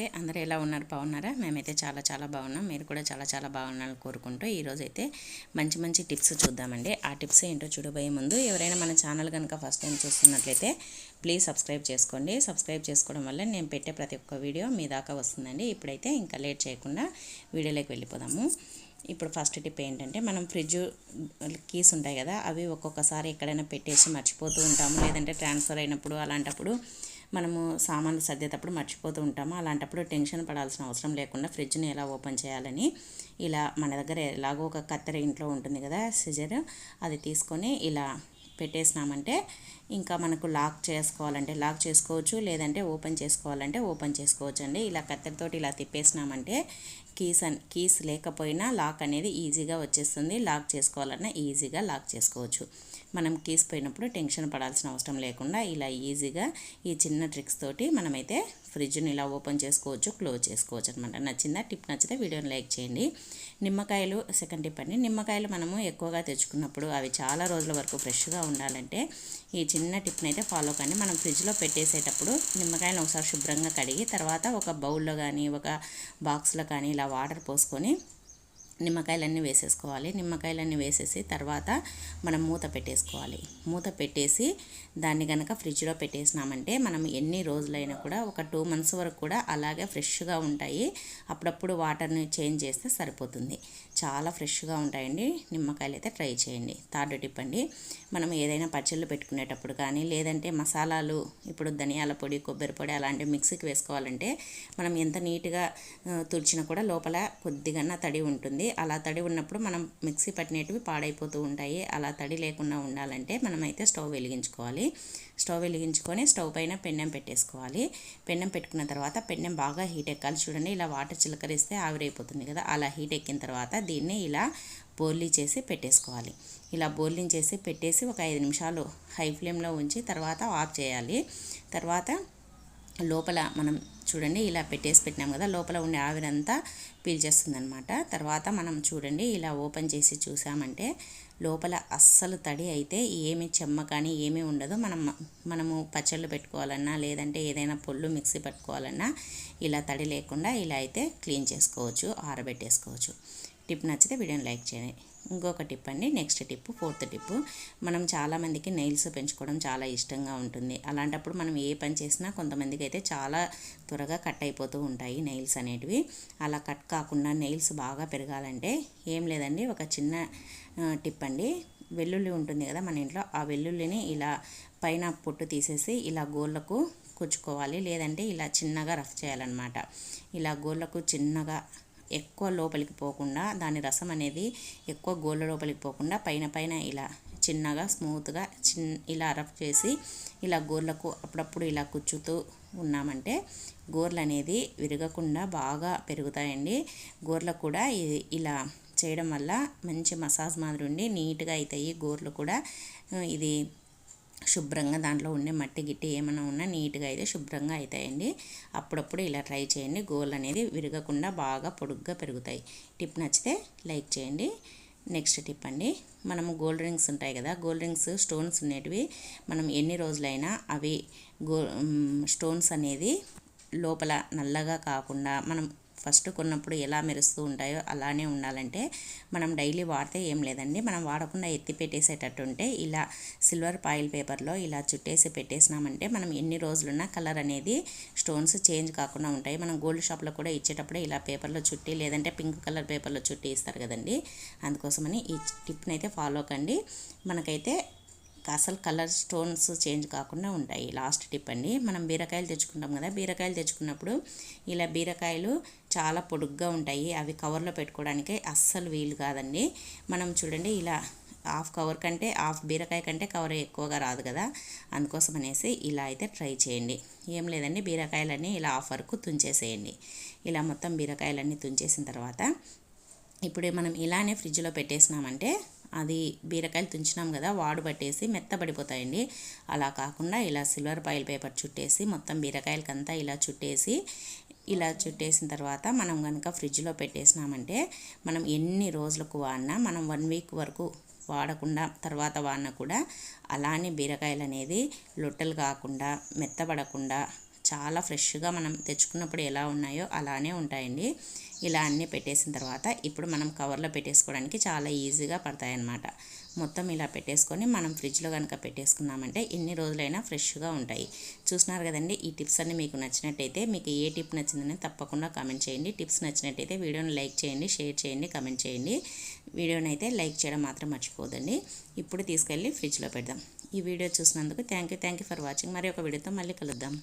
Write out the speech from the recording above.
నమస్తే. అందరూ ఎలా ఉన్నారు? బాగున్నారా? మేమైతే చాలా చాలా బాగున్నాం. మీరు కూడా చాలా చాలా బాగున్నారని కోరుకుంటూ ఈరోజు అయితే మంచి మంచి టిప్స్ చూద్దామండి. ఆ టిప్స్ ఏంటో చూడబోయే ముందు ఎవరైనా మన ఛానల్ కనుక ఫస్ట్ టైం చూస్తున్నట్లయితే ప్లీజ్ సబ్స్క్రైబ్ చేసుకోండి. సబ్స్క్రైబ్ చేసుకోవడం వల్ల నేను పెట్టే ప్రతి ఒక్క వీడియో మీ దాకా వస్తుందండి. ఇప్పుడైతే ఇంకా లేట్ చేయకుండా వీడియోలోకి వెళ్ళిపోదాము. ఇప్పుడు ఫస్ట్ టిప్ ఏంటంటే మనం ఫ్రిడ్జ్ కీస్ ఉంటాయి కదా అవి ఒక్కొక్కసారి ఎక్కడైనా పెట్టేసి మర్చిపోతూ ఉంటాము. లేదంటే ట్రాన్స్ఫర్ అయినప్పుడు అలాంటప్పుడు మనము సామాన్లు సర్దేటప్పుడు మర్చిపోతూ ఉంటాము. అలాంటప్పుడు టెన్షన్ పడాల్సిన అవసరం లేకుండా ఫ్రిడ్జ్ని ఎలా ఓపెన్ చేయాలని ఇలా మన దగ్గర ఎలాగో ఒక కత్తెర ఇంట్లో ఉంటుంది కదా సిజర్ అది తీసుకొని ఇలా పెట్టేసినామంటే ఇంకా మనకు లాక్ చేసుకోవాలంటే లాక్ చేసుకోవచ్చు లేదంటే ఓపెన్ చేసుకోవాలంటే ఓపెన్ చేసుకోవచ్చు అండి ఇలా కత్తెరతోటి ఇలా తిప్పేసినామంటే కీస్ అన్ కీస్ లేకపోయినా లాక్ అనేది ఈజీగా వచ్చేస్తుంది. లాక్ చేసుకోవాలన్నా ఈజీగా లాక్ చేసుకోవచ్చు. మనం కీస్ పోయినప్పుడు టెన్షన్ పడాల్సిన అవసరం లేకుండా ఇలా ఈజీగా ఈ చిన్న ట్రిక్స్ తోటి మనమైతే ఫ్రిడ్జ్ని ఇలా ఓపెన్ చేసుకోవచ్చు క్లోజ్ చేసుకోవచ్చు అనమాట నచ్చిందా? టిప్ నచ్చితే వీడియోని లైక్ చేయండి. నిమ్మకాయలు సెకండ్ టిప్ అండి. నిమ్మకాయలు మనము ఎక్కువగా తెచ్చుకున్నప్పుడు అవి చాలా రోజుల వరకు ఫ్రెష్గా ఉండాలంటే ఈ చిన్న టిప్ని అయితే ఫాలో కానీ మనం ఫ్రిడ్జ్లో పెట్టేసేటప్పుడు నిమ్మకాయలు ఒకసారి శుభ్రంగా కడిగి తర్వాత ఒక బౌల్లో కానీ ఒక బాక్స్లో కానీ ఇలా వాటర్ పోసుకొని నిమ్మకాయలన్నీ వేసేసుకోవాలి. నిమ్మకాయలన్నీ వేసేసి తర్వాత మనం మూత పెట్టేసుకోవాలి. మూత పెట్టేసి దాన్ని కనుక ఫ్రిడ్జ్లో పెట్టేసినామంటే మనం ఎన్ని రోజులైనా కూడా ఒక టూ మంత్స్ వరకు కూడా అలాగే ఫ్రెష్గా ఉంటాయి. అప్పుడప్పుడు వాటర్ని చేంజ్ చేస్తే సరిపోతుంది. చాలా ఫ్రెష్గా ఉంటాయండి. నిమ్మకాయలు అయితే ట్రై చేయండి. థర్డ్ టిప్ అండి. మనం ఏదైనా పచ్చళ్ళు పెట్టుకునేటప్పుడు కానీ లేదంటే మసాలాలు ఇప్పుడు ధనియాల పొడి కొబ్బరి పొడి అలాంటివి మిక్సీకి వేసుకోవాలంటే మనం ఎంత నీట్గా తుడిచినా కూడా లోపల కొద్దిగా తడి ఉంటుంది. అలా తడి ఉన్నప్పుడు మనం మిక్సీ పట్టినవి పాడైపోతూ ఉంటాయి. అలా తడి లేకుండా ఉండాలంటే మనమైతే స్టవ్ వెలిగించుకోవాలి. స్టవ్ వెలిగించుకొని స్టవ్ పైన పెన్నెం పెట్టేసుకోవాలి. పెన్నెం పెట్టుకున్న తర్వాత పెన్నెం బాగా హీట్ ఎక్కాలి. చూడండి ఇలా వాటర్ చిలకరిస్తే ఆవిరైపోతుంది కదా. అలా హీట్ ఎక్కిన తర్వాత దీన్ని ఇలా బోర్లీ చేసి పెట్టేసుకోవాలి. ఇలా బోర్లింగ్ చేసి పెట్టేసి ఒక ఐదు నిమిషాలు హై ఫ్లేమ్లో ఉంచి తర్వాత ఆఫ్ చేయాలి. తర్వాత లోపల మనం చూడండి ఇలా పెట్టేసి పెట్టినాం కదా లోపల ఉండే ఆవిరంతా పీల్చేస్తుందనమాట తర్వాత మనం చూడండి ఇలా ఓపెన్ చేసి చూసామంటే లోపల అస్సలు తడి అయితే ఏమి చెమ్మ కానీ ఏమీ ఉండదు. మనం మనము పచ్చళ్ళు పెట్టుకోవాలన్నా లేదంటే ఏదైనా పొళ్ళు మిక్సీ పెట్టుకోవాలన్నా ఇలా తడి లేకుండా ఇలా అయితే క్లీన్ చేసుకోవచ్చు ఆరబెట్టేసుకోవచ్చు. టిప్ నచ్చితే వీడియోని లైక్ చేయండి. ఇంకొక టిప్ అండి నెక్స్ట్ టిప్ ఫోర్త్ టిప్. మనం చాలామందికి నెయిల్స్ పెంచుకోవడం చాలా ఇష్టంగా ఉంటుంది. అలాంటప్పుడు మనం ఏ పని చేసినా కొంతమందికి అయితే చాలా త్వరగా కట్ అయిపోతూ ఉంటాయి నెయిల్స్ అనేటివి. అలా కట్ కాకుండా నెయిల్స్ బాగా పెరగాలంటే ఏం లేదండి ఒక చిన్న టిప్ అండి. వెల్లుల్లి ఉంటుంది కదా మన ఇంట్లో ఆ వెల్లుల్లిని ఇలా పైన పొట్టు తీసేసి ఇలా గోళ్ళకు కుచ్చుకోవాలి. లేదంటే ఇలా చిన్నగా రఫ్ చేయాలన్నమాట. ఇలా గోళ్ళకు చిన్నగా ఎక్కువ లోపలికి పోకుండా దాని రసం అనేది ఎక్కువ గోళ్ళ లోపలికి పోకుండా పైన పైన ఇలా చిన్నగా స్మూత్గా చిన్ ఇలా రఫ్ చేసి ఇలా గోర్లకు అప్పుడప్పుడు ఇలా కుచ్చుతూ ఉన్నామంటే గోర్లు అనేది విరగకుండా బాగా పెరుగుతాయండి. గోర్లకు కూడా ఇలా చేయడం వల్ల మంచి మసాజ్ మాదిరి ఉండి నీట్గా అవుతాయి గోర్లు కూడా. ఇది శుభ్రంగా దాంట్లో ఉండే మట్టి గిట్టి ఏమైనా ఉన్నా నీట్గా అయితే శుభ్రంగా అవుతాయండి అప్పుడప్పుడు ఇలా ట్రై చేయండి. గోల్ అనేది విరగకుండా బాగా పొడుగ్గా పెరుగుతాయి. టిప్ నచ్చితే లైక్ చేయండి. నెక్స్ట్ టిప్ అండి. మనము గోల్డ్ రింగ్స్ ఉంటాయి కదా గోల్డ్ రింగ్స్ స్టోన్స్ ఉండేటివి మనం ఎన్ని రోజులైనా అవి గో స్టోన్స్ అనేది లోపల నల్లగా కాకుండా మనం ఫస్ట్ కొన్నప్పుడు ఎలా మెరుస్తూ ఉంటాయో అలానే ఉండాలంటే మనం డైలీ వాడితే ఏం లేదండి. మనం వాడకుండా ఎత్తి పెట్టేసేటట్టు ఉంటే ఇలా సిల్వర్ పాయిల్ పేపర్లో ఇలా చుట్టేసి పెట్టేసినామంటే మనం ఎన్ని రోజులున్నా కలర్ అనేది స్టోన్స్ చేంజ్ కాకుండా ఉంటాయి. మనం గోల్డ్ షాప్లో కూడా ఇచ్చేటప్పుడు ఇలా పేపర్లో చుట్టి లేదంటే పింక్ కలర్ పేపర్లో చుట్టి ఇస్తారు కదండి. అందుకోసమని ఈ టిప్ని అయితే ఫాలో కండి మనకైతే అసలు కలర్ స్టోన్స్ చేంజ్ కాకుండా ఉంటాయి. లాస్ట్ టిప్ అండి. మనం బీరకాయలు తెచ్చుకుంటాం కదా బీరకాయలు తెచ్చుకున్నప్పుడు ఇలా బీరకాయలు చాలా పొడుగ్గా ఉంటాయి. అవి కవర్లో పెట్టుకోవడానికి అస్సలు వీలు కాదండి. మనం చూడండి ఇలా హాఫ్ కవర్ కంటే హాఫ్ బీరకాయ కంటే కవర్ ఎక్కువగా రాదు కదా. అందుకోసం అనేసి ఇలా అయితే ట్రై చేయండి. ఏం లేదండి బీరకాయలన్నీ ఇలా హాఫ్ వరకు తుంచేసేయండి. ఇలా మొత్తం బీరకాయలన్నీ తుంచేసిన తర్వాత ఇప్పుడు మనం ఇలానే ఫ్రిడ్జ్లో పెట్టేసినామంటే అది బీరకాయలు తుంచినాం కదా వాడు పట్టేసి మెత్తబడిపోతాయండి. అలా కాకుండా ఇలా సిల్వర్ పాయిల్ పేపర్ చుట్టేసి మొత్తం బీరకాయలకంతా ఇలా చుట్టేసి ఇలా చుట్టేసిన తర్వాత మనం కనుక ఫ్రిడ్జ్లో పెట్టేసినామంటే మనం ఎన్ని రోజులకు వాడినా మనం వన్ వీక్ వరకు వాడకుండా తర్వాత వాడినా కూడా అలానే బీరకాయలు అనేది లొట్టలు కాకుండా మెత్తబడకుండా చాలా ఫ్రెష్గా మనం తెచ్చుకున్నప్పుడు ఎలా ఉన్నాయో అలానే ఉంటాయండి. ఇలా అన్నీ పెట్టేసిన తర్వాత ఇప్పుడు మనం కవర్లో పెట్టేసుకోవడానికి చాలా ఈజీగా పడతాయి అన్నమాట మొత్తం ఇలా పెట్టేసుకొని మనం ఫ్రిడ్జ్లో కనుక పెట్టేసుకున్నామంటే ఎన్ని రోజులైనా ఫ్రెష్గా ఉంటాయి. చూసినారు కదండి ఈ టిప్స్ అన్ని మీకు నచ్చినట్టయితే మీకు ఏ టిప్ నచ్చిందని తప్పకుండా కామెంట్ చేయండి. టిప్స్ నచ్చినట్టయితే వీడియోని లైక్ చేయండి షేర్ చేయండి కామెంట్ చేయండి. వీడియోని అయితే లైక్ చేయడం మాత్రం మర్చిపోదండి ఇప్పుడు తీసుకెళ్ళి ఫ్రిడ్జ్లో పెడదాం. ఈ వీడియో చూసినందుకు thank you thank you for watching. మరి ఒక వీడియోతో మళ్ళీ కలుద్దాం.